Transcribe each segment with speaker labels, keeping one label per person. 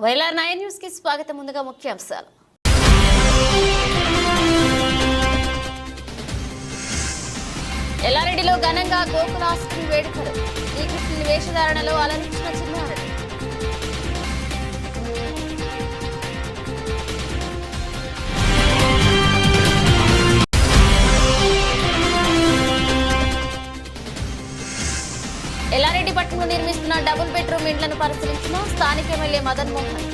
Speaker 1: వైలార్ nine న్యూస్కి స్వాగతం. ముందుగా ముఖ్యాంశాలు. ఎల్లారెడ్డిలో ఘనంగా గోకులాష్టమి వేడుకలు. శ్రీకృష్ణుని వేషధారణలో అలరించిన చిన్నారెడ్డి ఎల్లారెడ్డి పట్టణంలో నిర్మిస్తున్న డబుల్ బెడ్రూమ్ ఇండ్లను పరిశీలించిన స్థానిక ఎమ్మెల్యే మదన్ మోహన్.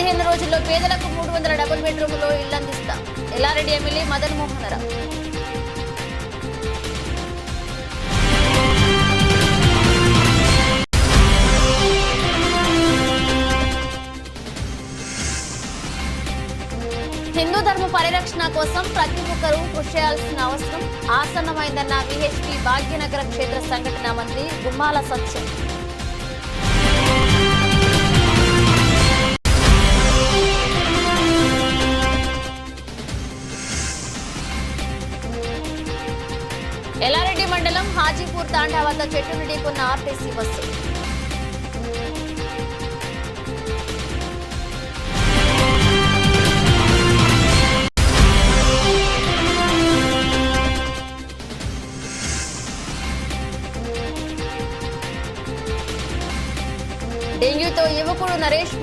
Speaker 1: పదిహేను రోజుల్లో పేదలకు మూడు వందల డబుల్ బెడ్రూములో ఇల్లు అందిస్తాం. ఎల్లారెడ్డి ఎమ్మెల్యే మదన్ మోహన్ రావు. హిందూ ధర్మ పరిరక్షణ కోసం ప్రతి ఒక్కరూ కృషి చేయాల్సిన అవసరం ఆసన్నమైందన్న విహెచ్పి భాగ్యనగర క్షేత్ర సంఘటన మంత్రి గుమ్మాల సత్యం. తాండా వద్ద చెట్టును ఢీకున్న ఆర్టీసీ బస్సు. డెంగ్యూతో యువకుడు నరేష్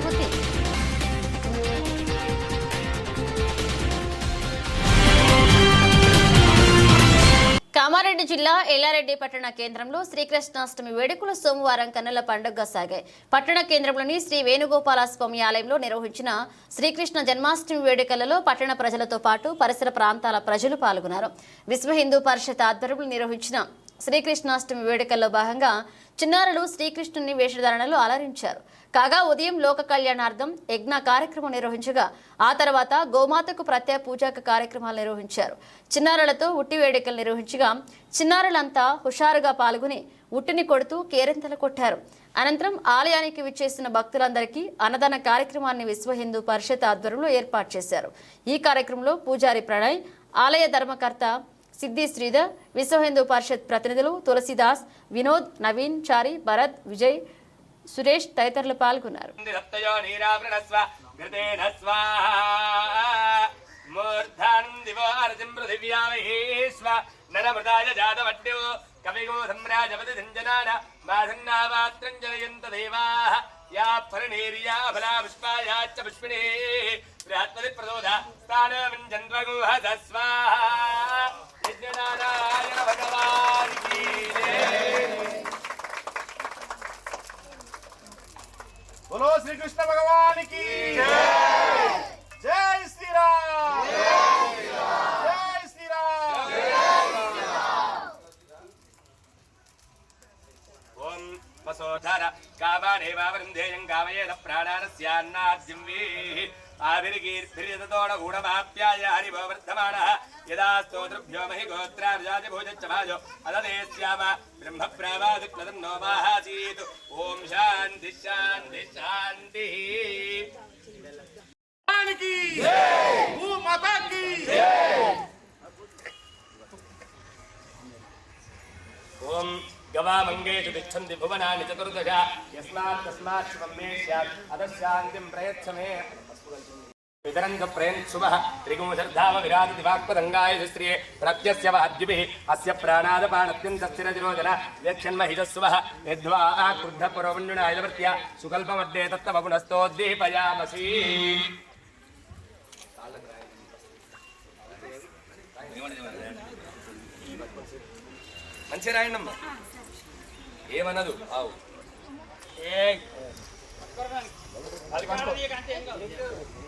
Speaker 1: కామారెడ్డి జిల్లా ఎల్లారెడ్డి పట్టణ కేంద్రంలో శ్రీకృష్ణాష్టమి వేడుకలు సోమవారం కన్నుల పండుగగా సాగాయి. పట్టణ కేంద్రంలోని శ్రీ వేణుగోపాల స్వామి ఆలయంలో నిర్వహించిన శ్రీకృష్ణ జన్మాష్టమి వేడుకలలో పట్టణ ప్రజలతో పాటు పరిసర ప్రాంతాల ప్రజలు పాల్గొన్నారు. విశ్వ హిందూ పరిషత్ ఆధ్వర్యంలో నిర్వహించిన శ్రీకృష్ణాష్టమి వేడుకల్లో భాగంగా చిన్నారులు శ్రీకృష్ణుని వేషధారణలో అలరించారు. కాగా ఉదయం లోక కళ్యాణార్థం యజ్ఞ కార్యక్రమం నిర్వహించగా ఆ తర్వాత గోమాతకు ప్రత్యేక పూజక కార్యక్రమాలు నిర్వహించారు. చిన్నారులతో ఉట్టి వేడుకలు నిర్వహించగా చిన్నారులంతా హుషారుగా పాల్గొని ఉట్టిని కొడుతూ కేరింతలు కొట్టారు. అనంతరం ఆలయానికి విచ్చేసిన భక్తులందరికీ అన్నదాన కార్యక్రమాన్ని విశ్వ హిందూ పరిషత్ ఆధ్వర్యంలో ఏర్పాటు చేశారు. ఈ కార్యక్రమంలో పూజారి ప్రణయ్ ఆలయ ధర్మకర్త సిద్ధి శ్రీధర్ విశ్వ హిందూ పరిషత్ ప్రతినిధులు తులసిదాస్ వినోద్ నవీన్ చారి భరత్ విజయ్ సురేష్ తదితరులు పాల్గొన్నారు.
Speaker 2: కవిగో సమ్రాజపతి సంజనాన మాధన్నావాత్రం జనయంత దేవాః యా ఫలనేర్యా ఫలా పుష్పాయాచ్చ పుష్పిణే బృహత్పతి ప్రదోద స్థానమింజన్వగుహద స్వాహా యజ్ఞనారాయణ భగవాన్ కీ
Speaker 3: బులో శ్రీకృష్ణ భగవానికి. జై శ్రీరామ్. జై శ్రీరామ్.
Speaker 2: ఓం వసోధర కామానేవావృందేయం కామయేద ప్రాణానస్యాన్నాద్యంవీ ఆవిరికీర్భిరితోడగూఢమాప్యాయ హరిభవర్ధమాణ యదా స్తోతృభ్యో మహి గోత్రార్జాతి భోజచ్చమాజో అదదేశ్యామ బ్రహ్మప్రావాదిక్లదం నోమాహాసీతు ओम शांति शांति
Speaker 3: शांति। की माता की
Speaker 2: ओम गवामङ्गेषु तिष्ठन्ति भुवनानि चतुर्दश। यस्मात् तस्मात् शुभं स्यात्। अधः शान्तिं प्रयच्छ मे వితరంగ ప్రేన్ శుభ త్రిగుంశర్ధామ విరాజ దివాక్పదంగాయ స్త్రియే ప్రత్యస్య వాద్యుభిः అస్య ప్రాణాదపానత్యంత స్థిరతిరోధన వ్యక్షన్మహిషస్సువ యద్వా క్రుద్ధ పురవన్యునాయుధవర్త్య సుకల్పమడ్డే తత్తవ పునస్తోద్దీపయామసి మంచి రాయండమ్మా ఏమన్నదు ఆవు
Speaker 1: కామారెడ్డి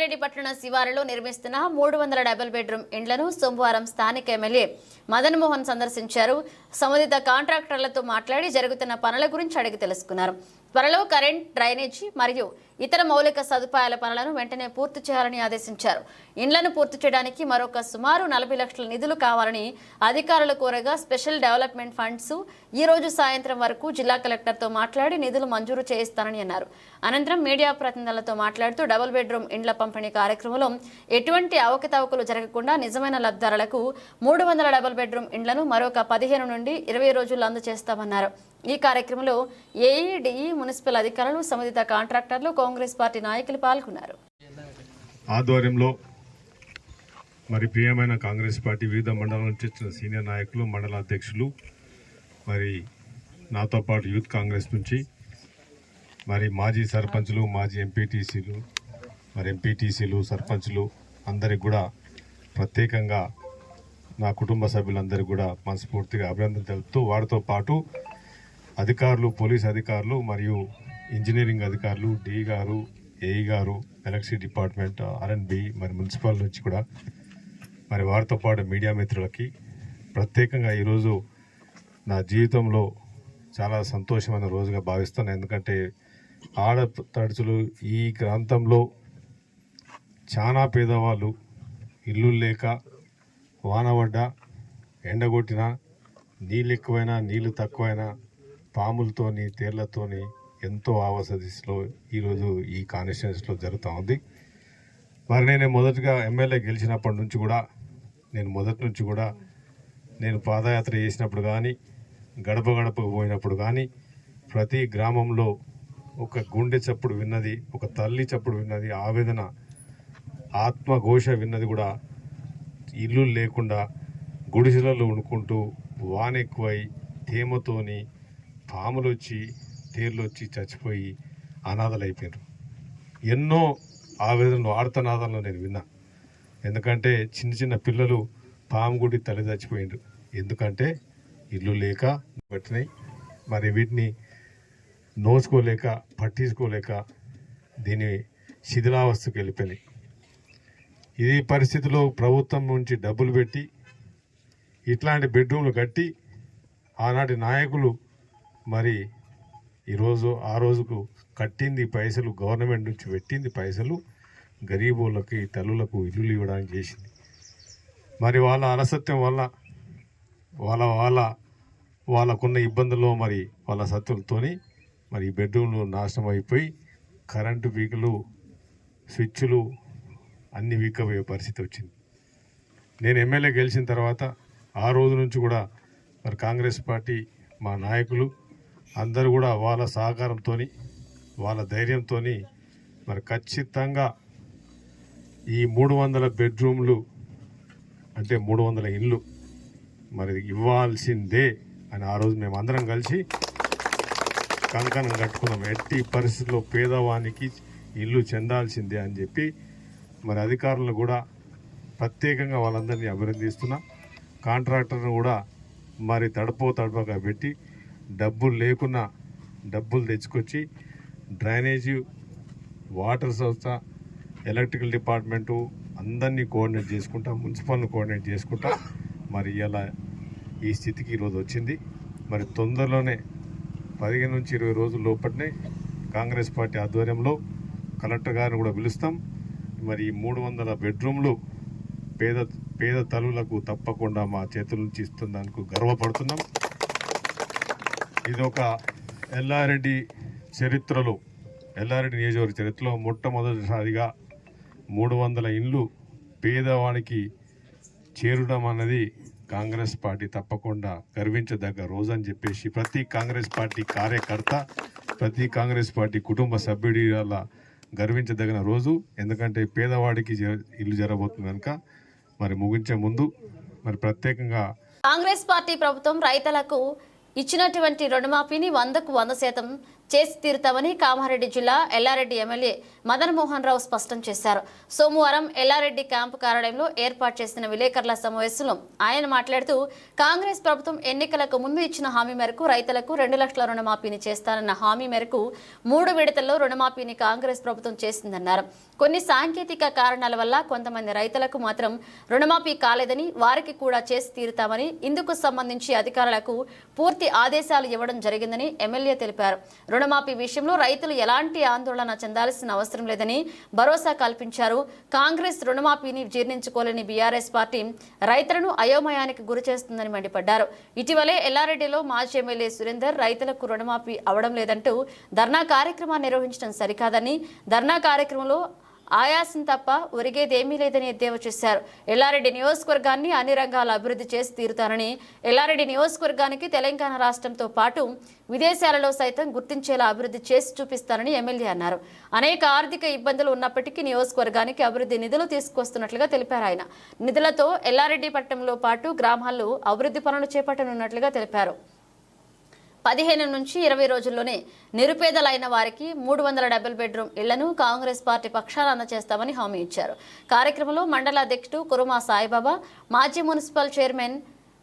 Speaker 1: జిల్లా పట్టణ శివారులో నిర్మిస్తున్న మూడు వందల డబుల్ బెడ్రూమ్ ఇండ్లను సోమవారం స్థానిక ఎమ్మెల్యే మదన్ మోహన్ సందర్శించారు. సంబంధిత కాంట్రాక్టర్లతో మాట్లాడి జరుగుతున్న పనుల గురించి అడిగి తెలుసుకున్నారు. త్వరలో కరెంట్ డ్రైనేజీ మరియు ఇతర మౌలిక సదుపాయాల పనులను వెంటనే పూర్తి చేయాలని ఆదేశించారు. ఇండ్లను పూర్తి చేయడానికి మరొక సుమారు నలభై లక్షల నిధులు కావాలని అధికారులు కోరగా స్పెషల్ డెవలప్మెంట్ ఫండ్స్ ఈ రోజు సాయంత్రం వరకు జిల్లా కలెక్టర్తో మాట్లాడి నిధులు మంజూరు చేయిస్తానని అన్నారు. అనంతరం మీడియా ప్రతినిధులతో మాట్లాడుతూ డబుల్ బెడ్రూమ్ ఇండ్ల పంపిణీ కార్యక్రమంలో ఎటువంటి అవకతవకలు జరగకుండా నిజమైన లబ్ధారులకు మూడు వందల డబుల్ బెడ్రూమ్ ఇండ్లను మరొక పదిహేను నుండి ఇరవై రోజుల్లో అందజేస్తామన్నారు. ఈ కార్యక్రమంలో ఏఈడిఈ మున్సిపల్ అధికారులు సంబంధిత కాంట్రాక్టర్లు కాంగ్రెస్ పార్టీ నాయకులు పాల్గొన్నారు.
Speaker 4: ఆధ్వర్యంలో మరి ప్రియమైన కాంగ్రెస్ పార్టీ వివిధ మండలాల నుంచి వచ్చిన సీనియర్ నాయకులు మండల అధ్యక్షులు మరి నాతో పాటు యూత్ కాంగ్రెస్ నుంచి మరి మాజీ సర్పంచులు మాజీ ఎంపీటీసీలు మరి ఎంపీటీసీలు సర్పంచులు అందరికి కూడా ప్రత్యేకంగా నా కుటుంబ సభ్యులందరికీ కూడా మనస్ఫూర్తిగా అభినందన తెలుపుతూ వారితో పాటు అధికారులు పోలీస్ అధికారులు మరియు ఇంజనీరింగ్ అధికారులు డి గారు ఏఈ గారు electricity department R and B మరి మున్సిపల్ నుంచి కూడా మరి వారితో పాటు మీడియా మిత్రులకి ప్రత్యేకంగా ఈరోజు నా జీవితంలో చాలా సంతోషమైన రోజుగా భావిస్తాను ఎందుకంటే ఆడపడుచులు ఈ ప్రాంతంలో చాలా పేదవాళ్ళు ఇల్లు లేక వాన ఎండగొట్టినా నీళ్ళు ఎక్కువైనా నీళ్ళు తక్కువైనా పాములతోని తేళ్ళతోని ఎంతో ఆవాస దిశలో ఈరోజు ఈ కాన్స్టిట్యున్సీలో జరుగుతూ ఉంది. మరి నేను మొదటగా ఎమ్మెల్యే గెలిచినప్పటి నుంచి కూడా నేను మొదటి నుంచి కూడా నేను పాదయాత్ర చేసినప్పుడు కానీ గడప గడపకు పోయినప్పుడు కానీ ప్రతి గ్రామంలో ఒక గుండె చప్పుడు విన్నది ఒక తల్లి చప్పుడు విన్నది ఆవేదన ఆత్మఘోష విన్నది కూడా ఇల్లు లేకుండా గుడిసెలలో ఉనుకుంటూ వాన ఎక్కువై తేమతోని పాములు వచ్చి తేర్లు వచ్చి చచ్చిపోయి అనాథలు అయిపోయారు ఎన్నో ఆవేదనలు ఆడతనాదాలను నేను విన్నా. ఎందుకంటే చిన్న చిన్న పిల్లలు పాము గుడి తల్లి చచ్చిపోయిండ్రు. ఎందుకంటే ఇల్లు లేక పట్టినాయి మరి వీటిని నోచుకోలేక పట్టించుకోలేక దీని శిథిలావస్థకు వెళ్ళిపోయినాయి. ఈ పరిస్థితిలో ప్రభుత్వం నుంచి డబ్బులు పెట్టి ఇట్లాంటి బెడ్రూమ్లు కట్టి ఆనాటి నాయకులు మరి ఈరోజు ఆ రోజుకు కట్టింది పైసలు గవర్నమెంట్ నుంచి పెట్టింది పైసలు గరీబులకి తల్లులకు ఇల్లులు ఇవ్వడానికి చేసింది. మరి వాళ్ళ అలసత్యం వల్ల వాళ్ళ వాళ్ళ వాళ్ళకున్న ఇబ్బందుల్లో మరి వాళ్ళ సత్తులతోని మరి ఈ బెడ్రూమ్లు నాశనం అయిపోయి కరెంటు వీకులు స్విచ్లు అన్ని వీకపోయే పరిస్థితి వచ్చింది. నేను ఎమ్మెల్యే గెలిచిన తర్వాత ఆ రోజు నుంచి కూడా మరి కాంగ్రెస్ పార్టీ మా నాయకులు అందరూ కూడా వాళ్ళ సహకారంతో వాళ్ళ ధైర్యంతో మరి ఖచ్చితంగా ఈ మూడు వందల బెడ్రూమ్లు అంటే మూడు వందల ఇల్లు మరి ఇవ్వాల్సిందే అని ఆ రోజు మేము అందరం కలిసి కంకణం కట్టుకున్నాం. ఎట్టి పరిస్థితుల్లో పేదవానికి ఇల్లు చెందాల్సిందే అని చెప్పి మరి అధికారులను కూడా ప్రత్యేకంగా వాళ్ళందరినీ అభినందిస్తున్నా. కాంట్రాక్టర్ను కూడా మరి తడపో తడపగా పెట్టి డబ్బులు లేకున్నా డబ్బులు తెచ్చుకొచ్చి డ్రైనేజీ వాటర్ సంస్థ ఎలక్ట్రికల్ డిపార్ట్మెంటు అందరినీ కోఆర్డినేట్ చేసుకుంటా మున్సిపల్ని కోఆర్డినేట్ చేసుకుంటా మరి ఇలా ఈ స్థితికి ఈరోజు వచ్చింది. మరి తొందరలోనే పదిహేను నుంచి ఇరవై రోజుల లోపలనే కాంగ్రెస్ పార్టీ ఆధ్వర్యంలో కలెక్టర్ గారిని కూడా పిలుస్తాం. మరి ఈ మూడు వందల బెడ్రూమ్లు పేద పేద తల్లులకు తప్పకుండా మా చేతుల నుంచి ఇస్తున్నందుకు గర్వపడుతున్నాం. ఇది ఒక ఎల్లారెడ్డి చరిత్రలో ఎల్లారెడ్డి నియోజకవర్గ చరిత్రలో మొట్టమొదటిసారిగా మూడు వందల ఇండ్లు పేదవానికి చేరడం అన్నది కాంగ్రెస్ పార్టీ తప్పకుండా గర్వించదగ్గ రోజు అని చెప్పేసి ప్రతి కాంగ్రెస్ పార్టీ కార్యకర్త ప్రతి కాంగ్రెస్ పార్టీ కుటుంబ సభ్యుడి వల్ల గర్వించదగిన రోజు. ఎందుకంటే పేదవాడికి జ- ఇల్లు జరగబోతుంది కనుక మరి ముగించే ముందు మరి ప్రత్యేకంగా
Speaker 1: కాంగ్రెస్ పార్టీ ప్రభుత్వం రైతులకు ఇచ్చినటువంటి రుణమాఫీని వందకు వంద శాతం చేసి తీరుతామని కామారెడ్డి జిల్లా ఎల్లారెడ్డి ఎమ్మెల్యే మదన్ మోహన్ రావు స్పష్టం చేశారు. సోమవారం ఎల్లారెడ్డి క్యాంపు కార్యాలయంలో ఏర్పాటు చేసిన విలేకరుల సమావేశంలో ఆయన మాట్లాడుతూ కాంగ్రెస్ ప్రభుత్వం ఎన్నికలకు ముందు ఇచ్చిన హామీ మేరకు రైతులకు రెండు లక్షల రుణమాఫీని చేస్తానన్న హామీ మేరకు మూడు విడతల్లో రుణమాఫీని కాంగ్రెస్ ప్రభుత్వం చేసిందన్నారు. కొన్ని సాంకేతిక కారణాల వల్ల కొంతమంది రైతులకు మాత్రం రుణమాఫీ కాలేదని వారికి కూడా చేసి తీరుతామని ఇందుకు సంబంధించి అధికారులకు పూర్తి ఆదేశాలు ఇవ్వడం జరిగిందని ఎమ్మెల్యే తెలిపారు. రుణమాఫీ విషయంలో రైతులు ఎలాంటి ఆందోళన చెందాల్సిన అవసరం లేదని భరోసా కల్పించారు. కాంగ్రెస్ రుణమాఫీని జీర్ణించుకోలేని బీఆర్ఎస్ పార్టీ రైతులను అయోమయానికి గురి చేస్తుందని మండిపడ్డారు. ఇటీవలే ఎల్లారెడ్డిలో మాజీ ఎమ్మెల్యే సురేందర్ రైతులకు రుణమాఫీ అవడం లేదంటూ ధర్నా కార్యక్రమాన్ని నిర్వహించడం సరికాదని ధర్నా కార్యక్రమంలో ఆయాసం తప్ప ఒరిగేదేమీ లేదని ఎద్దేవా చేశారు. ఎల్లారెడ్డి నియోజకవర్గాన్ని అన్ని రంగాల అభివృద్ధి చేసి తీరుతానని ఎల్లారెడ్డి నియోజకవర్గానికి తెలంగాణ రాష్ట్రంతో పాటు విదేశాలలో సైతం గుర్తించేలా అభివృద్ధి చేసి చూపిస్తానని ఎమ్మెల్యే అన్నారు. అనేక ఆర్థిక ఇబ్బందులు ఉన్నప్పటికీ నియోజకవర్గానికి అభివృద్ధి నిధులు తీసుకొస్తున్నట్లుగా తెలిపారు ఆయన. నిధులతో ఎల్లారెడ్డి పట్టణంలో పాటు గ్రామాల్లో అభివృద్ధి పనులు చేపట్టనున్నట్లుగా తెలిపారు. పదిహేను నుంచి ఇరవై రోజుల్లోనే నిరుపేదలైన వారికి మూడు వందల డబుల్ బెడ్రూమ్ ఇళ్ళను కాంగ్రెస్ పార్టీ పక్షాన అందజేస్తామని హామీ ఇచ్చారు. కార్యక్రమంలో మండల అధ్యక్షుడు కురుమా సాయిబాబా మాజీ మున్సిపల్ చైర్మన్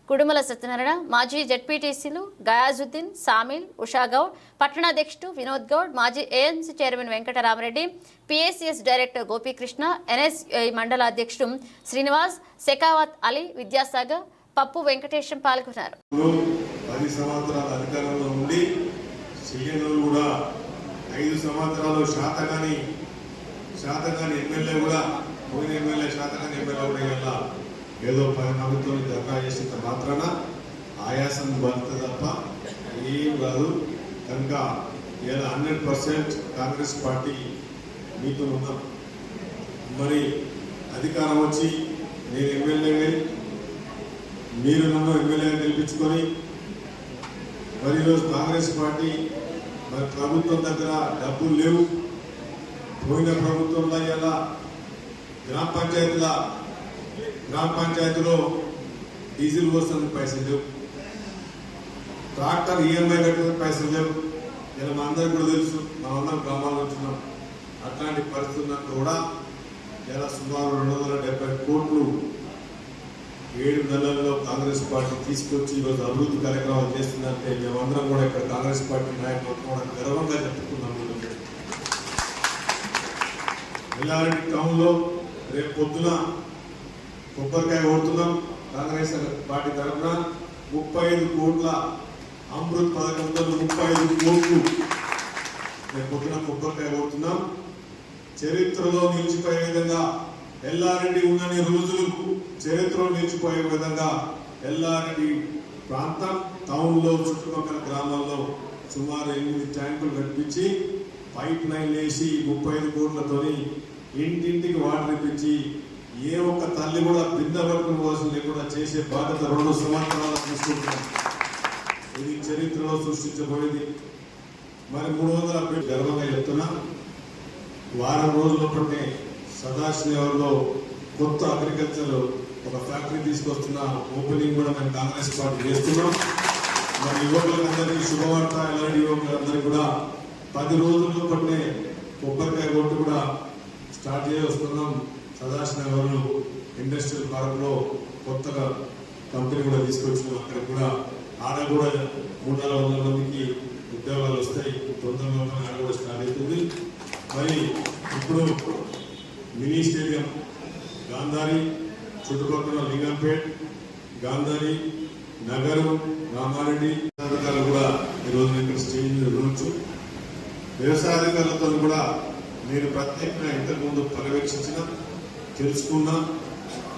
Speaker 1: కుడుమల సత్యనారాయణ మాజీ జడ్పీటీసీలు గయాజుద్దీన్ సామిల్ ఉషాగౌడ్ పట్టణాధ్యక్షుడు వినోద్ గౌడ్ మాజీ ANC chairman Venkataramareddy PSCS director Gopikrishna NSI మండల అధ్యక్షుడు శ్రీనివాస్ శెకావత్ అలీ విద్యాసాగర్ పప్పు వెంకటేశం పాల్గొన్నారు.
Speaker 4: పది సంవత్సరాల అధికారంలో ఉండి చెయ్యను కూడా ఐదు సంవత్సరాలు శాతగాని శాతగాని ఎమ్మెల్యే కూడా పోయిన ఎమ్మెల్యే శాతగాని ఎమ్మెల్యే కూడా ఇలా ఏదో పది మందితో దగ్గర చేసినంత మాత్రాన ఆయాసం భర్త తప్ప ఏం కాదు. కనుక ఇలా హండ్రెడ్ పర్సెంట్ కాంగ్రెస్ పార్టీ మీతో ఉన్నాం. మరి అధికారం వచ్చి నేను ఎమ్మెల్యే మీరు నన్ను ఎమ్మెల్యే గెలిపించుకొని మరి ఈరోజు కాంగ్రెస్ పార్టీ మరి ప్రభుత్వం దగ్గర డబ్బులు లేవు. పోయిన ప్రభుత్వంలో ఇలా గ్రామ పంచాయతీల గ్రామ పంచాయతీలో డీజిల్ కోసం పైసలు లేవు. ట్రాక్టర్ ఈఎంఐ కట్టిన పైసలు లేవు. ఇలా మా అందరికి కూడా తెలుసు మా అందరం గ్రామాల్లో వచ్చినాం అట్లాంటి పరిస్థితి కూడా ఇలా సుమారు రెండు వందల డెబ్బై కోట్లు ఏడు నెలల్లో కాంగ్రెస్ పార్టీ తీసుకొచ్చి ఈరోజు అభివృద్ధి కార్యక్రమాలు చేస్తుందంటే మేమందరం కూడా ఇక్కడ కాంగ్రెస్ పార్టీ నాయకులు కూడా గర్వంగా చెప్పుకున్నాం ఎల్లారెడ్డి టౌన్లో రేపు పొద్దున కొబ్బరికాయ కొడుతున్నాం. కాంగ్రెస్ పార్టీ తరఫున ముప్పై ఐదు కోట్ల అమృత్ పథకంతో ముప్పై ఐదు కోట్లు రేపు పొద్దున కొబ్బరికాయ కొడుతున్నాం. చరిత్రలో నిలిచిపోయే విధంగా ఎల్లారెడ్డి ఉన్నన్ని రోజులు చరిత్రలో నిలిచిపోయే విధంగా ఎల్లారెడ్డి ప్రాంతం టౌన్లో చుట్టుపక్కల గ్రామాల్లో సుమారు ఎనిమిది ట్యాంకులు కట్టించి పైప్ లైన్ వేసి ముప్పై ఐదు కోట్లతోని ఇంటింటికి వాటర్ ఇప్పించి ఏ ఒక్క తల్లి కూడా బిందె పట్టుకుని కోసం లేకుండా చేసే బాధ్యత రెండు సంవత్సరాలు తీసుకుంటున్నాం. ఇది చరిత్రలో సృష్టించబడింది. మరి మూడు వందల పెట్టి గర్వంగా చెప్తున్నా వారం రోజులప్పటినే సదాశివలో కొత్త అగ్రికల్చర్ ఒక ఫ్యాక్టరీ తీసుకొస్తున్న ఓపెనింగ్ కూడా మేము కాంగ్రెస్ పార్టీ చేస్తున్నాం. మరి యువకులందరికీ శుభవార్త ఎలాంటి యువకులందరికీ కూడా పది రోజుల్లో పట్టే కొబ్బరికాయ కొట్టు కూడా స్టార్ట్ చేస్తున్నాం సదాశివలో ఇండస్ట్రియల్ పార్క్లో కొత్తగా కంపెనీ కూడా తీసుకొచ్చినాం అక్కడ కూడా ఆడ కూడా మూడు నాలుగు వందల మందికి ఉద్యోగాలు వస్తాయి. తొందరలో ఆడ కూడా స్టార్ట్ అవుతుంది. మరి ఇప్పుడు మినీ స్టేడియం గాంధారి చుట్టుపక్కల లింగంపేట్ గాంధారి నగరం రామారెడ్డి అధికారులు కూడా ఈరోజు ఇక్కడ స్టేజ్ మీద ఉండొచ్చు. వ్యవసాయ అధికారులతో కూడా నేను ప్రత్యేకంగా ఇంతకుముందు పర్యవేక్షించిన తెలుసుకున్నా.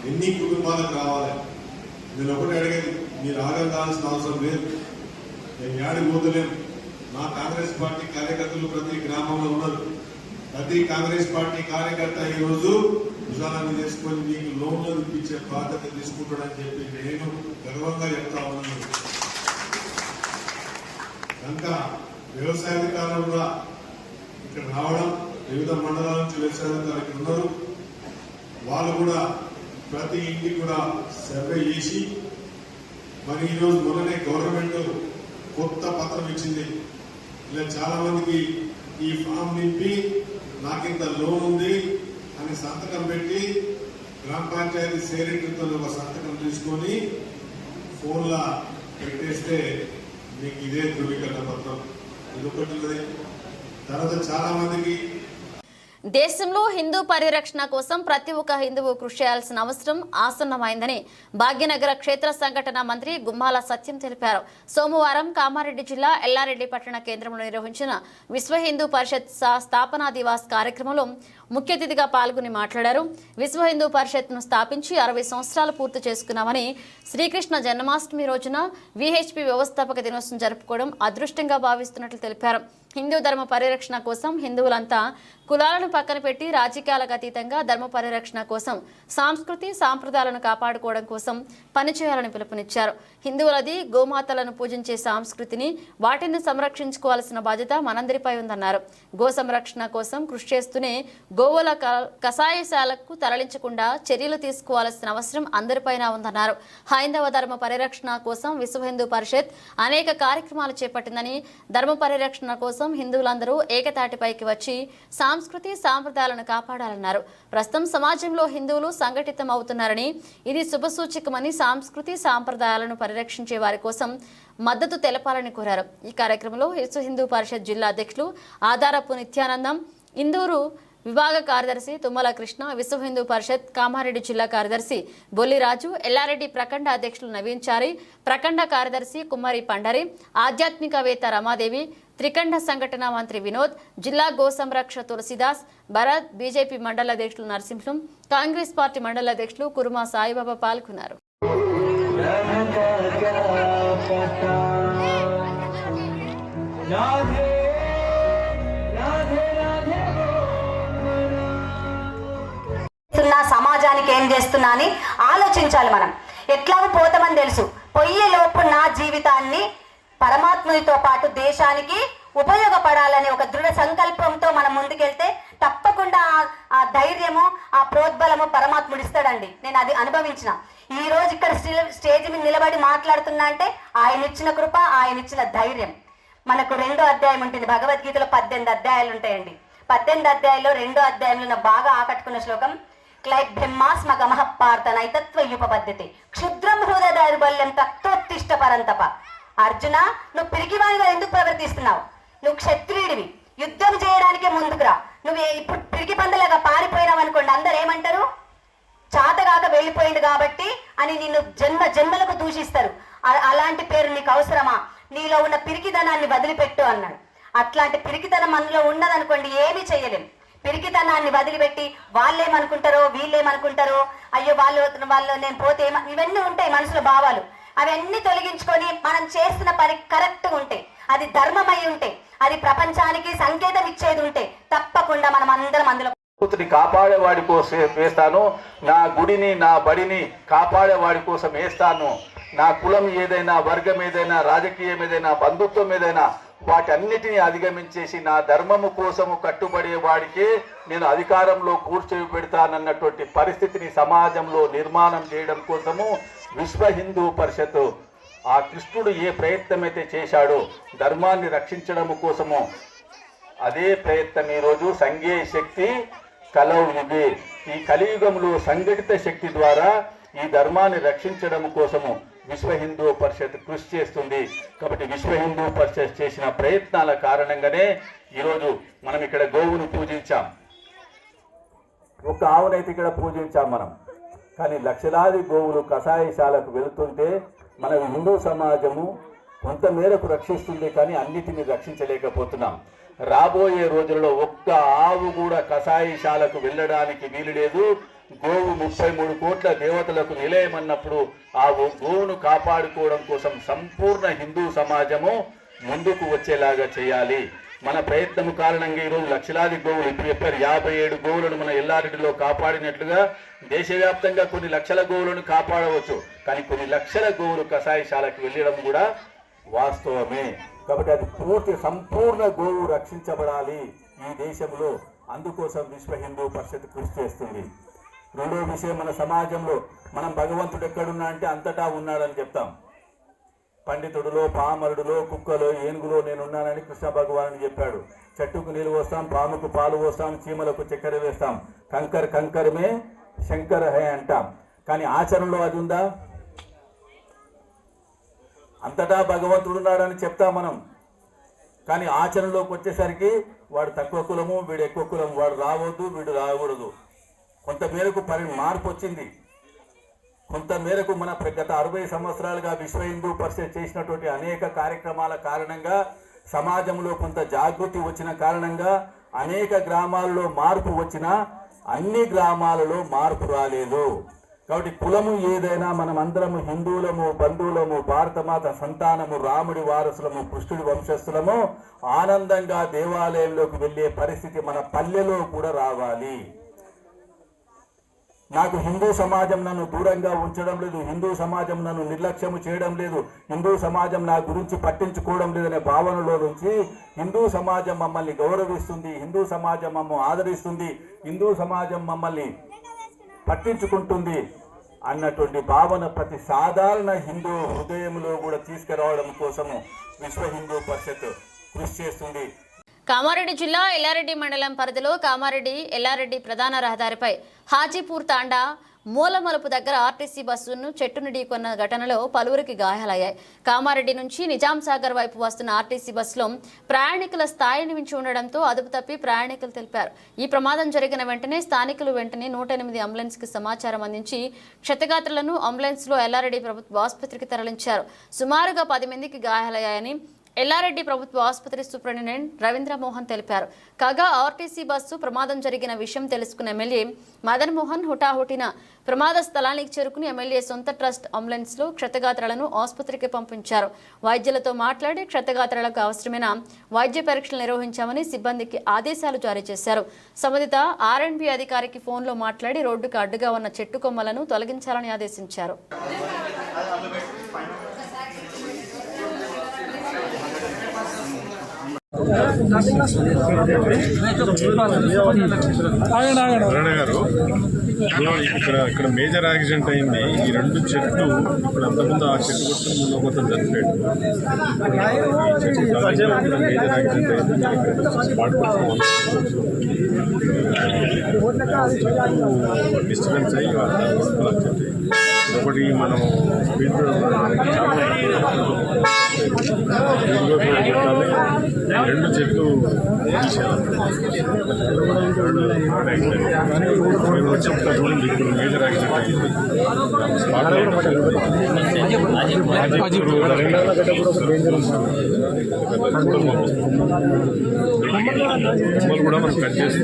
Speaker 4: ఎన్ని కుటుంబాలకు రావాలి? నేను ఒకటి అడిగేది మీరు ఆగం అవసరం లేదు. నేను ఏడికి పోతలేను. మా కాంగ్రెస్ పార్టీ కార్యకర్తలు ప్రతి గ్రామంలో ఉన్నారు. ప్రతి కాంగ్రెస్ పార్టీ కార్యకర్త ఈ రోజు భుజాలను చేసుకొని మీకు లోన్లు ఇప్పించే బాధ్యత తీసుకుంటాడని చెప్పి నేను గర్వంగా చెప్తా ఉన్నాను. కనుక వ్యవసాయ అధికారులు కూడా ఇక్కడ రావడం వివిధ మండలాల నుంచి వ్యవసాయ అధికారులు ఉన్నారు. వాళ్ళు కూడా ప్రతి ఇంటికి కూడా సర్వే చేసి మరి ఈరోజు మొన్ననే గవర్నమెంట్ కొత్త పత్రం ఇచ్చింది.
Speaker 5: ఇలా చాలా మందికి ఈ ఫామ్ నింపి నాకింత లోన్ ఉంది అని సంతకం పెట్టి గ్రామ పంచాయతీ సెక్రటరీతో ఒక సంతకం తీసుకొని ఫోన్లో పెట్టేస్తే మీకు ఇదే ధృవీకరణ పత్రం. ఇది ఒకటి తర్వాత చాలామందికి
Speaker 1: దేశంలో హిందూ పరిరక్షణ కోసం ప్రతి ఒక్క హిందువు కృషి చేయాల్సిన అవసరం ఆసన్నమైందని భాగ్యనగర క్షేత్ర సంఘటన మంత్రి గుమ్మాల సత్యం తెలిపారు. సోమవారం కామారెడ్డి జిల్లా ఎల్లారెడ్డి పట్టణ కేంద్రంలో నిర్వహించిన విశ్వ హిందూ పరిషత్ స్థాపనా దివాస్ కార్యక్రమంలో ముఖ్య అతిథిగా పాల్గొని మాట్లాడారు. విశ్వ హిందూ పరిషత్ను స్థాపించి అరవై సంవత్సరాలు పూర్తి చేసుకున్నామని శ్రీకృష్ణ జన్మాష్టమి రోజున విహెచ్పి వ్యవస్థాపక దినోత్సవం జరుపుకోవడం అదృష్టంగా భావిస్తున్నట్లు తెలిపారు. హిందూ ధర్మ పరిరక్షణ కోసం హిందువులంతా కులాలను పక్కన పెట్టి రాజకీయాలకు అతీతంగా ధర్మ పరిరక్షణ కోసం సాంస్కృతి సాంప్రదాయాలను కాపాడుకోవడం కోసం పనిచేయాలని పిలుపునిచ్చారు. హిందువులది గోమాతలను పూజించే సంస్కృతిని వాటిని సంరక్షించుకోవాల్సిన బాధ్యత మనందరిపై ఉందన్నారు. గో సంరక్షణ కోసం కృషి చేస్తూనే గోవుల కషాయశాలకు తరలించకుండా చర్యలు తీసుకోవాల్సిన అవసరం అందరిపైన ఉందన్నారు. హైందవ ధర్మ పరిరక్షణ కోసం విశ్వ హిందూ పరిషత్ అనేక కార్యక్రమాలు చేపట్టిందని ధర్మ పరిరక్షణ కోసం హిందువులందరూ ఏకతాటిపైకి వచ్చి సాంస్కృతి సాంప్రదాయాలను కాపాడాలన్నారు. ప్రస్తుతం సమాజంలో హిందువులు సంఘటితం అవుతున్నారని ఇది శుభసూచకమని సాంస్కృతి సాంప్రదాయాలను పరిరక్షించే వారి కోసం మద్దతు తెలపాలని కోరారు. ఈ కార్యక్రమంలో విశ్వ హిందూ పరిషత్ జిల్లా అధ్యక్షులు ఆధారపు నిత్యానందం ఇందూరు విభాగ కార్యదర్శి తుమ్మల కృష్ణ విశ్వ హిందూ పరిషత్ కామారెడ్డి జిల్లా కార్యదర్శి బొల్లిరాజు ఎల్లారెడ్డి ప్రఖండ అధ్యక్షులు నవీన్ చారి ప్రఖండ కార్యదర్శి కుమారి పండరి ఆధ్యాత్మికవేత్త రమాదేవి త్రికండ సంఘటన మంత్రి వినోద్ జిల్లా గో సంరక్ష తులసిదాస్ భరత్ బీజేపీ మండల అధ్యక్షులు నరసింహం కాంగ్రెస్ పార్టీ మండల అధ్యక్షులు కురుమా సాయిబాబా పాల్గొన్నారు.
Speaker 6: చేస్తున్నా సమాజానికి ఏం చేస్తున్నా అని ఆలోచించాలి మనం. ఎట్లాగో పోతామని తెలుసు. పొయ్యే లోపు నా జీవితాన్ని పరమాత్మునితో పాటు దేశానికి ఉపయోగపడాలనే ఒక దృఢ సంకల్పంతో మనం ముందుకెళ్తే తప్పకుండా ఆ- ఆ ధైర్యము ఆ ప్రోద్బలము పరమాత్ముడు ఇస్తాడండి. నేను అది అనుభవించిన. ఈ రోజు ఇక్కడ స్టేజ్ మీద నిలబడి మాట్లాడుతున్నా అంటే ఆయన ఇచ్చిన కృప ఆయన ఇచ్చిన ధైర్యం. మనకు రెండో అధ్యాయం ఉంటుంది. భగవద్గీతలో పద్దెనిమిది అధ్యాయాలు ఉంటాయండి. పద్దెనిమిది అధ్యాయంలో రెండో అధ్యాయంలో నాకు బాగా ఆకట్టుకున్న శ్లోకం క్లైభ్యమాస్మగమః పార్థ నైతత్వ యుపపద్ధతి క్షుద్రం హృదయ దౌర్బల్యం తత్వోత్తిష్ట పరంతప అర్జున నువ్వు పిరికివానిగా ఎందుకు ప్రవర్తిస్తున్నావు? నువ్వు క్షత్రియుడివి. యుద్ధం చేయడానికే ముందుకురా. నువ్వు ఇప్పుడు పిరికి పందలాగా పారిపోయినావు అనుకోండి అందరు ఏమంటారు? చాతగాక వెళ్ళిపోయింది కాబట్టి అని నిన్ను జన్మ జన్మలకు దూషిస్తారు. అలాంటి పేరు నీకు అవసరమా? నీలో ఉన్న పిరికిదనాన్ని వదిలిపెట్టు అన్నాడు. అట్లాంటి పిరికితనం అందులో ఉన్నదనుకోండి ఏమీ చేయలేం. పిరికితనాన్ని వదిలిపెట్టి వాళ్ళేమనుకుంటారో వీళ్ళేమనుకుంటారో అయ్యో వాళ్ళు వాళ్ళు నేను పోతే ఇవన్నీ ఉంటాయి మనసులో భావాలు. అవన్నీ తొలగించుకొని మనం చేస్తున్న పని కరెక్ట్గా ఉంటాయి అది ధర్మమై ఉంటే అది ప్రపంచానికి సంకేతం ఇచ్చేది ఉంటే తప్పకుండా మనం అందరం అందులో
Speaker 7: కూతుని కాపాడేవాడి కోసం వేస్తాను నా గుడిని నా బడిని కాపాడేవాడి కోసం వేస్తాను. నా కులం ఏదైనా వర్గం ఏదైనా రాజకీయం ఏదైనా బంధుత్వం ఏదైనా వాటన్నిటిని అధిగమించేసి నా ధర్మము కోసము కట్టుబడే వాడికే నేను అధికారంలో కూర్చోబెడతానన్నటువంటి పరిస్థితిని సమాజంలో నిర్మాణం చేయడం కోసము విశ్వ హిందూ పరిషత్ ఆ కృష్ణుడు ఏ ప్రయత్నం అయితే చేశాడో ధర్మాన్ని రక్షించడం కోసము అదే ప్రయత్నం ఈరోజు సంఘే శక్తి కలవు యుగే ఈ కలియుగంలో సంఘటిత శక్తి ద్వారా ఈ ధర్మాన్ని రక్షించడం కోసము విశ్వ హిందూ పరిషత్ కృషి చేస్తుంది. కాబట్టి విశ్వ హిందూ పరిషత్ చేసిన ప్రయత్నాల కారణంగానే ఈరోజు మనం ఇక్కడ గోవును పూజించాం. ఒక ఆవునైతే ఇక్కడ పూజించాం మనం. కానీ లక్షలాది గోవులు కషాయశాలకు వెళుతుంటే మన హిందూ సమాజము కొంత మేరకు రక్షిస్తుంది కానీ అన్నిటిని రక్షించలేకపోతున్నాం. రాబోయే రోజులలో ఒక్క ఆవు కూడా కషాయశాలకు వెళ్ళడానికి వీలు లేదు. గోవు ముప్పై మూడు కోట్ల దేవతలకు నిలయమన్నప్పుడు ఆ గోవును కాపాడుకోవడం కోసం సంపూర్ణ హిందూ సమాజము ముందుకు వచ్చేలాగా చేయాలి. మన ప్రయత్నం కారణంగా ఈరోజు లక్షలాది గోవులు ఇప్పుడు చెప్పారు. యాభై ఏడు గోవులను మన ఎల్లారెడ్డిలో కాపాడినట్లుగా దేశవ్యాప్తంగా కొన్ని లక్షల గోవులను కాపాడవచ్చు. కానీ కొన్ని లక్షల గోవులు కషాయశాలకు వెళ్ళడం కూడా వాస్తవమే. కాబట్టి అది పూర్తి సంపూర్ణ గోవు రక్షించబడాలి ఈ దేశంలో. అందుకోసం విశ్వ హిందూ పరిషత్ కృషి చేస్తుంది. రెండో విషయం మన సమాజంలో మనం భగవంతుడు ఎక్కడున్నా అంటే అంతటా ఉన్నాడని చెప్తాం. పండితుడులో పామరుడులో కుక్కలో ఏనుగులో నేనున్నానని కృష్ణ భగవాన్ చెప్పాడు. చెట్టుకు నీళ్ళు పోస్తాం పాముకు పాలు పోస్తాం చీమలకు చక్కెర వేస్తాం. కంకర్ కంకరమే శంకర హే అంటాం. కానీ ఆచరణలో అది ఉందా? అంతటా భగవంతుడు ఉన్నాడని చెప్తాం మనం. కానీ ఆచరణలోకి వచ్చేసరికి వాడు తక్కువ కులము వీడు ఎక్కువ కులము వాడు రావద్దు వీడు రాకూడదు. కొంతమేరకు పరి మార్పు వచ్చింది. కొంత మేరకు మన గత అరవై సంవత్సరాలుగా విశ్వ హిందూ పరిషత్ చేసినటువంటి అనేక కార్యక్రమాల కారణంగా సమాజంలో కొంత జాగృతి వచ్చిన కారణంగా అనేక గ్రామాల్లో మార్పు వచ్చిన అన్ని గ్రామాలలో మార్పు రాలేదు. కాబట్టి కులము ఏదైనా మనం అందరము హిందువులము బంధువులము భారతమాత సంతానము రాముడి వారసులము కృష్ణుడి వంశస్థులము ఆనందంగా దేవాలయంలోకి వెళ్ళే పరిస్థితి మన పల్లెలో కూడా రావాలి. నాకు హిందూ సమాజం నన్ను దూరంగా ఉంచడం లేదు హిందూ సమాజం నన్ను నిర్లక్ష్యం చేయడం లేదు హిందూ సమాజం నా గురించి పట్టించుకోవడం లేదనే భావనలో నుంచి హిందూ సమాజం మమ్మల్ని గౌరవిస్తుంది హిందూ సమాజం మమ్మల్ని ఆదరిస్తుంది హిందూ సమాజం మమ్మల్ని పట్టించుకుంటుంది అన్నటువంటి భావన ప్రతి సాధారణ హిందూ హృదయంలో కూడా తీసుకురావడం కోసము విశ్వ హిందూ పరిషత్ కృషి చేస్తుంది.
Speaker 1: కామారెడ్డి జిల్లా ఎల్లారెడ్డి మండలం పరిధిలో కామారెడ్డి ఎల్లారెడ్డి ప్రధాన రహదారిపై హాజీపూర్ తాండా మూలమలుపు దగ్గర ఆర్టీసీ బస్సును చెట్టును ఢీకొన్న ఘటనలో పలువురికి గాయాలయ్యాయి. కామారెడ్డి నుంచి నిజాం సాగర్ వైపు వస్తున్న ఆర్టీసీ బస్సులో ప్రయాణికుల స్థాయిని మించి ఉండడంతో అదుపు తప్పి ప్రయాణికులు తెలిపారు. ఈ ప్రమాదం జరిగిన వెంటనే స్థానికులు వెంటనే నూట ఎనిమిది అంబులెన్స్కి సమాచారం అందించి క్షతగాత్రులను అంబులెన్స్లో ఎల్లారెడ్డి ప్రభుత్వ ఆసుపత్రికి తరలించారు. సుమారుగా పది మందికి గాయాలయ్యాయని ఎల్లారెడ్డి ప్రభుత్వ ఆసుపత్రి సూపరింటెండెంట్ రవీంద్ర మోహన్ తెలిపారు. కాగా ఆర్టీసీ బస్సు ప్రమాదం జరిగిన విషయం తెలుసుకున్న ఎమ్మెల్యే మదన్ మోహన్ హుటాహుటిన ప్రమాద స్థలానికి చేరుకుని ఎమ్మెల్యే సొంత ట్రస్ట్ అంబులెన్స్లో క్షతగాత్రలను ఆసుపత్రికి పంపించారు. వైద్యులతో మాట్లాడి క్షతగాత్రలకు అవసరమైన వైద్య పరీక్షలు నిర్వహించామని సిబ్బందికి ఆదేశాలు జారీ చేశారు. సంబంధిత ఆర్ఎండ్బి అధికారికి ఫోన్లో మాట్లాడి రోడ్డుకు అడ్డుగా ఉన్న చెట్టు కొమ్మలను తొలగించాలని ఆదేశించారు.
Speaker 4: గారు ఇక్కడ ఇక్కడ మేజర్ యాక్సిడెంట్ అయింది. ఈ రెండు చెట్లు ఇప్పుడు అంతకుముందు ఆ చెట్టు కొట్టుకుని ముందు మొత్తం చనిపోయాడు మేజర్ యాక్సిడెంట్ అయింది. డిస్టర్బెన్స్ అయ్యి ఒకటి మనం స్పీడ్ రెండు చెట్లు మేము ఇప్పుడు మేజర్ యాక్సిడెంట్ కూడా మనం కట్ చేస్తే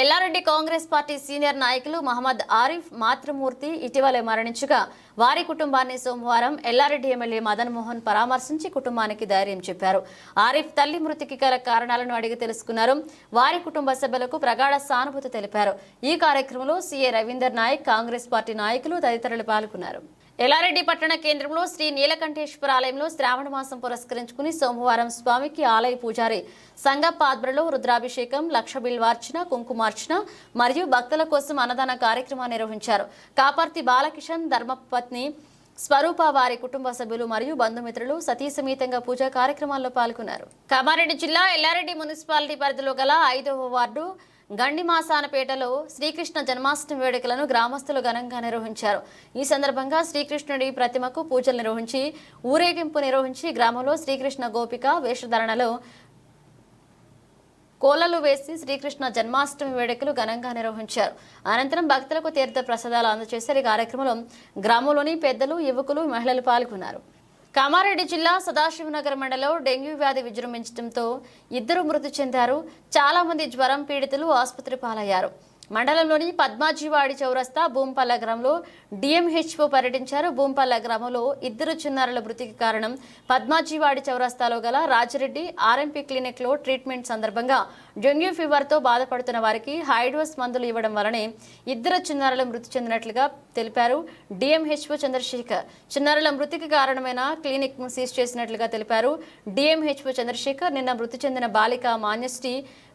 Speaker 1: ఎల్లారెడ్డి కాంగ్రెస్ పార్టీ సీనియర్ నాయకులు మహమ్మద్ ఆరిఫ్ మాతృమూర్తి ఇటీవలే మరణించగా వారి కుటుంబాన్ని సోమవారం ఎల్లారెడ్డి ఎమ్మెల్యే మదన్ మోహన్ పరామర్శించి కుటుంబానికి ధైర్యం చెప్పారు. ఆరిఫ్ తల్లి మృతికి గల కారణాలను అడిగి తెలుసుకున్నారు. వారి కుటుంబ సభ్యులకు ప్రగాఢ సానుభూతి తెలిపారు. ఈ కార్యక్రమంలో సీఏ రవీందర్ నాయక్ కాంగ్రెస్ పార్టీ నాయకులు తదితరులు పాల్గొన్నారు. ఎల్లారెడ్డి పట్టణ కేంద్రంలో శ్రీ నీలకంఠేశ్వర ఆలయంలో శ్రావణ మాసం పురస్కరించుకుని సోమవారం స్వామికి ఆలయ పూజారి సంగప్ప ఆధ్వర్యంలో రుద్రాభిషేకం లక్ష బిల్వార్చన కుంకుమార్చన మరియు భక్తుల కోసం అన్నదాన కార్యక్రమాన్ని నిర్వహించారు. కాపర్తి బాలకిషన్ ధర్మపత్ని స్వరూప వారి కుటుంబ సభ్యులు మరియు బంధుమిత్రులు సతీసమేతంగా పూజా కార్యక్రమాల్లో పాల్గొన్నారు. కామారెడ్డి జిల్లా ఎల్లారెడ్డి మున్సిపాలిటీ పరిధిలో గల ఐదవ వార్డు గండిమాసానపేటలో శ్రీకృష్ణ జన్మాష్టమి వేడుకలను గ్రామస్తులు ఘనంగా నిర్వహించారు. ఈ సందర్భంగా శ్రీకృష్ణుడి ప్రతిమకు పూజలు నిర్వహించి ఊరేగింపు నిర్వహించి గ్రామంలో శ్రీకృష్ణ గోపిక వేషధారణలో కోలలు వేసి శ్రీకృష్ణ జన్మాష్టమి వేడుకలు ఘనంగా నిర్వహించారు. అనంతరం భక్తులకు తీర్థ ప్రసాదాలు అందజేశారు ఈ కార్యక్రమంలో గ్రామంలోని పెద్దలు యువకులు మహిళలు పాల్గొన్నారు. కామారెడ్డి జిల్లా సదాశివనగర్ మండలం డెంగ్యూ వ్యాధి విజృంభించడంతో ఇద్దరు మృతి చెందారు. చాలా మంది జ్వరం పీడితులు ఆసుపత్రి పాలయ్యారు. మండలంలోని పద్మాజీవాడి చౌరస్తా భూంపల్ల గ్రామంలో డిఎంహెచ్ఓ పర్యటించారు. భూంపల్ల గ్రామంలో ఇద్దరు చిన్నారుల మృతికి కారణం పద్మాజీవాడి చౌరస్తాలో గల రాజిరెడ్డి ఆర్ఎంపీ క్లినిక్లో ట్రీట్మెంట్ సందర్భంగా డెంగ్యూ ఫీవర్తో బాధపడుతున్న వారికి హైడోస్ మందులు ఇవ్వడం వలనే ఇద్దరు చిన్నారులు మృతి చెందినట్లుగా తెలిపారు డిఎంహెచ్ఓ చంద్రశేఖర్. చిన్నారుల మృతికి కారణమైన క్లినిక్ను సీజ్ చేసినట్లుగా తెలిపారు. డిఎంహెచ్ఓ చంద్రశేఖర్ నిన్న మృతి చెందిన బాలిక మాన్యశ్రీ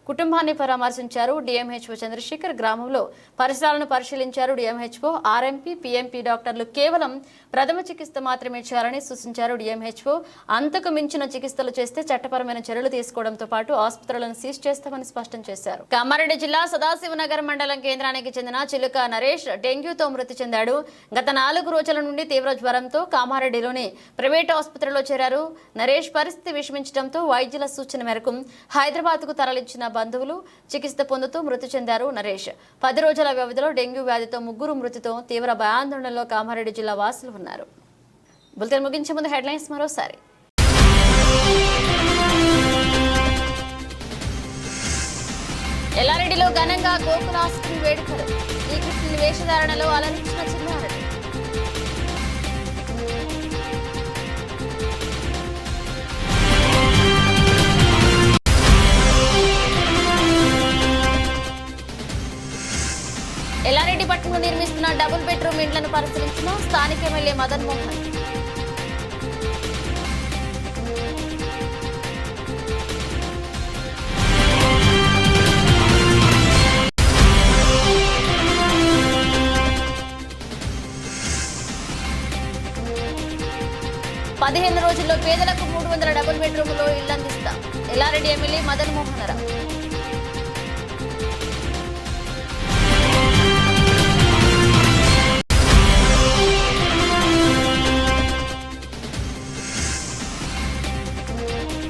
Speaker 1: కుటుంబాన్ని పరామర్శించారు డిఎంహెచ్ఓ చంద్రశేఖర్. గ్రామంలో పరిసరాలను పరిశీలించారు డిఎంహెచ్ఓ ఆర్ఎంపీ పీఎంపీ డాక్టర్లు. కేవలం ప్రథమ చికిత్స మాత్రమే చేయాలని సూచించారు డిఎంహెచ్ఓ. అంతకు మించిన చికిత్సలు చేస్తే చట్టపరమైన చర్యలు తీసుకోవడంతో పాటు ఆసుపత్రులను సీజ్ చేస్తామని స్పష్టం చేశారు. కామారెడ్డి జిల్లా సదాశివనగర్ మండలం కేంద్రానికి చెందిన చిలుక నరేష్ డెంగ్యూతో మృతి చెందాడు. గత నాలుగు రోజుల నుండి తీవ్ర జ్వరంతో కామారెడ్డిలోని ప్రైవేట్ ఆసుపత్రిలో చేరారు. నరేష్ పరిస్థితి విషమించడంతో వైద్యుల సూచన మేరకు హైదరాబాద్కు తరలించిన బంధువులు చికిత్స పొందుతూ మృతి చెందారు నరేష్. పది రోజుల వ్యవధిలో డెంగ్యూ వ్యాధితో ముగ్గురు మృతితో తీవ్ర భయాందోళనలో కామారెడ్డి జిల్లా వాసులు ఉన్నారు. బులెటిన్ ముగించే ముందు హెడ్లైన్స్ మరోసారి. ఎల్లారెడ్డిలో ఘనంగా గోకులాష్టమి వేడుకలు. శ్రీకృష్ణుని వేషధారణలో అలరించిన చిన్నారు ఎల్లారెడ్డి పట్టణంలో నిర్మిస్తున్న డబుల్ బెడ్రూమ్ ఇండ్లను పరిశీలించిన స్థానిక ఎమ్మెల్యే మదన్ మోహన్. పదిహేను రోజుల్లో పేదలకు మూడు వందల డబుల్ బెడ్రూమ్లో ఇల్లు అందిస్తాం ఎల్లారెడ్డి ఎమ్మెల్యే మదన్ మోహన్ రావు.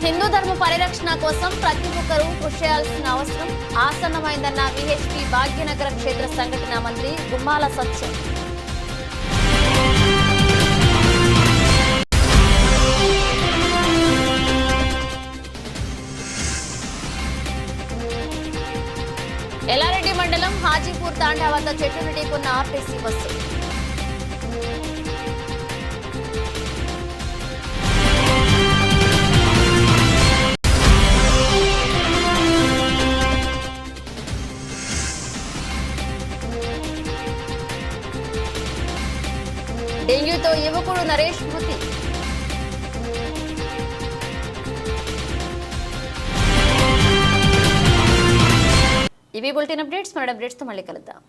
Speaker 1: హిందూ ధర్మ పరిరక్షణ కోసం ప్రతి ఒక్కరూ కృషి చేయాల్సిన అవసరం ఆసన్నమైందన్న విహెచ్పి భాగ్యనగర క్షేత్ర సంఘటన మంత్రి గుమ్మాల సత్యం. ఎల్లారెడ్డి మండలం హాజీపూర్ తాండా వద్ద నుండి ఢీకొన్న ఆర్టీసీ బస్సు. దీంతో యువకుడు నరేష్ మృతి ఇవి బులెటిన్ అప్డేట్స్ మరో అప్డేట్స్తో మళ్ళీ కలుద్దాం.